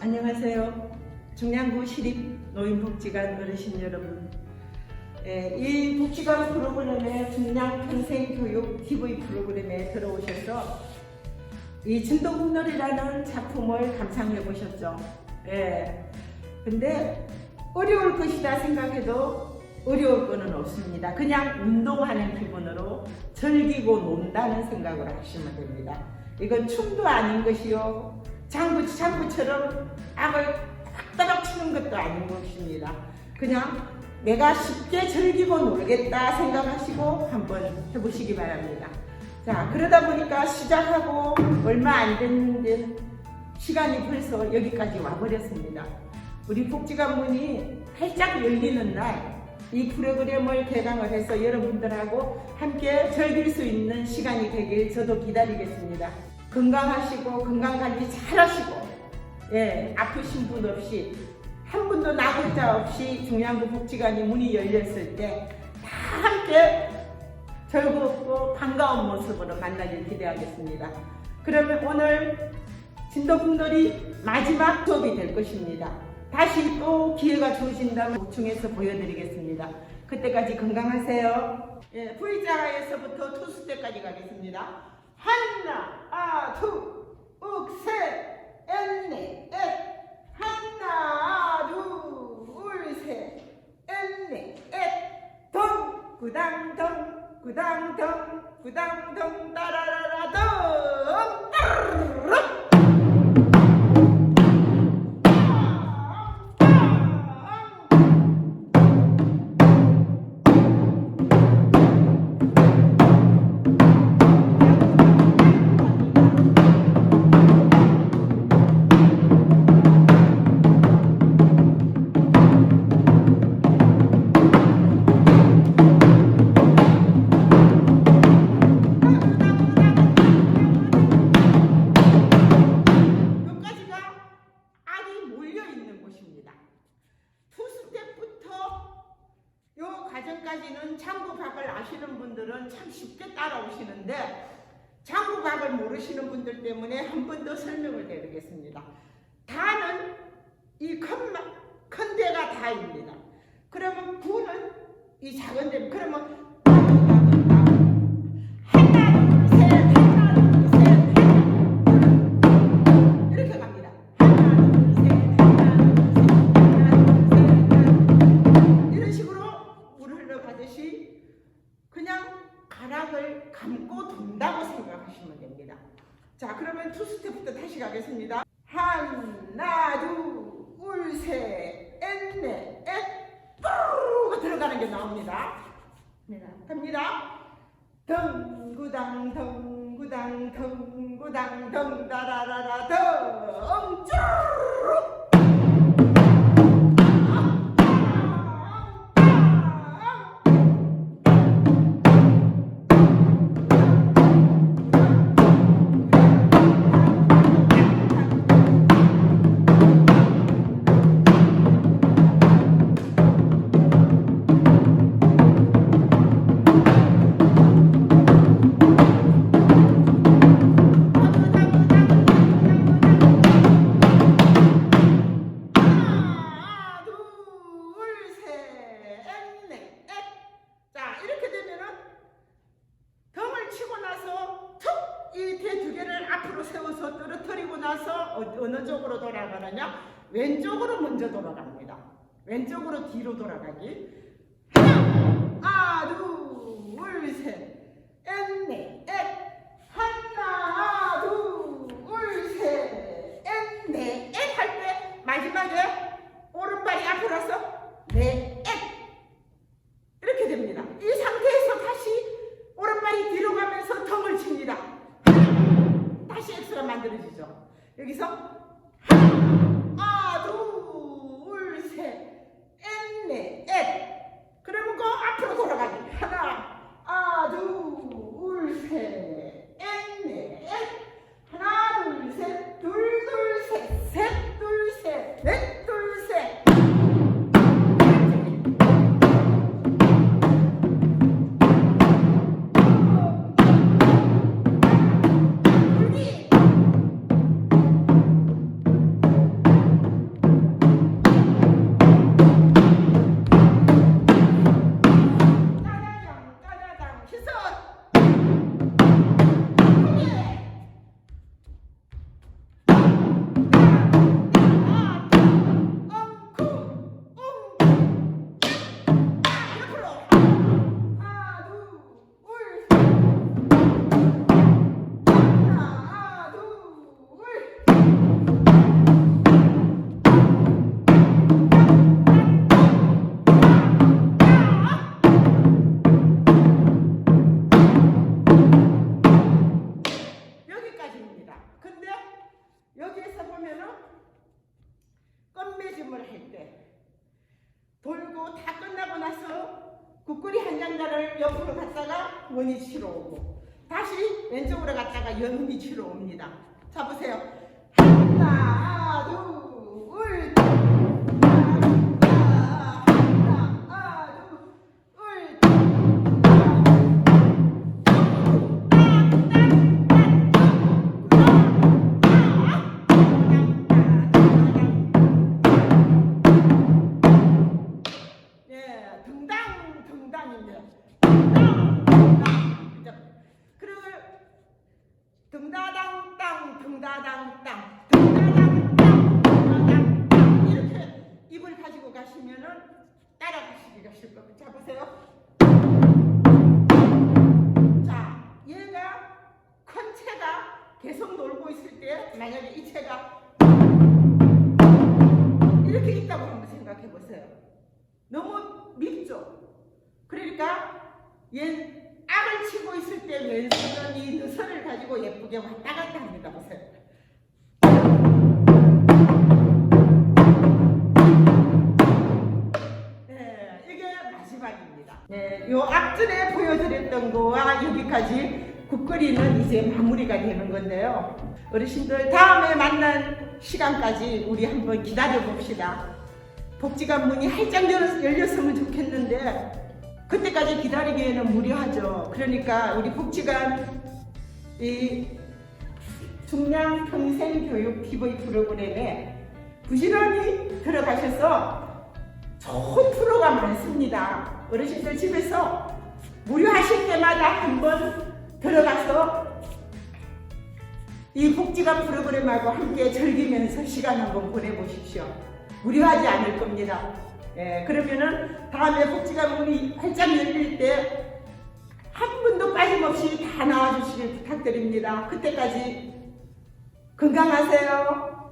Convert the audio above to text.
안녕하세요. 중량구 시립 노인복지관 어르신 여러분. 예, 이 복지관 프로그램에 중량 평생 교육 TV 프로그램에 들어오셔서 이 진도국놀이라는 작품을 감상해 보셨죠. 예. 근데 어려울 것이다 생각해도 어려울 거는 없습니다. 그냥 운동하는 기분으로 즐기고 논다는 생각을 하시면 됩니다. 이건 춤도 아닌 것이요. 장구, 장구처럼 악을 딱따박 치는 것도 아닌 것입니다. 그냥 내가 쉽게 즐기고 놀겠다 생각하시고 한번 해보시기 바랍니다. 자, 그러다 보니까 시작하고 얼마 안 됐는데 시간이 벌써 여기까지 와버렸습니다. 우리 복지관 문이 활짝 열리는 날 이 프로그램을 개강을 해서 여러분들하고 함께 즐길 수 있는 시간이 되길 저도 기다리겠습니다. 건강하시고 건강관리 잘하시고 예, 아프신 분 없이 한 분도 나글자 없이 중량구 복지관이 문이 열렸을 때 다 함께 즐겁고 반가운 모습으로 만나길 기대하겠습니다. 그러면 오늘 진도국놀이 마지막 수업이 될 것입니다. 다시 또 기회가 주어진다면 보충해서 보여드리겠습니다. 그때까지 건강하세요. 예, V자에서부터 투수 때까지 가겠습니다. 하나, 아, 투, 욱, 셋, 엔네, 엣. 하나, 둘, 셋, 엔네, 엣. 덩, 구당, 덩, 구당, 덩, 구당, 덩, 따라라라, 덩, 따르르 장구박을 모르시는 분들 때문에 한 번 더 설명을 드리겠습니다. 다는 이 큰 큰 데가 다입니다. 그러면 구는 이 작은 데 그러면 자, 그러면 투 스텝부터 다시 가겠습니다. 하나, 둘, 셋, 넷, 넷, 넷, 뚜루가 들어가는 게 나옵니다. 네, 갑니다. 덩구당 덩구당 덩구당 덩다라라라 덩쭈 돌아가느냐? 왼쪽으로 먼저 돌아갑니다. 왼쪽으로 뒤로 돌아가기. 하나, 둘, 셋, 넷, 넷. 하나, 둘, 셋, 넷, 넷. 할때 마지막에 오른발이 앞으로 와서 넷, 국거리 한 장자를 옆으로 갔다가 원이 치러 오고 다시 왼쪽으로 갔다가 연음이 치러 옵니다. 자 보세요. 하나 둘 치고 있을 때 왼손은 이 느선을 가지고 예쁘게 왔다 갔다 합니다. 보세요. 네, 이게 마지막입니다. 네, 요 앞전에 보여드렸던 거와 여기까지 국거리는 이제 마무리가 되는 건데요. 어르신들 다음에 만난 시간까지 우리 한번 기다려 봅시다. 복지관 문이 활짝 열렸으면 좋겠는데 그때까지 기다리기에는 무리하죠. 그러니까 우리 복지관 이 중량 평생 교육 TV 프로그램에 부지런히 들어가셔서 좋은 프로가 많습니다. 어르신들 집에서 무료하실 때마다 한번 들어가서 이 복지관 프로그램하고 함께 즐기면서 시간 한번 보내보십시오. 무료하지 않을 겁니다. 예, 그러면은 다음에 복지관 문이 활짝 열릴 때 한 분도 빠짐없이 다 나와주시길 부탁드립니다. 그때까지 건강하세요.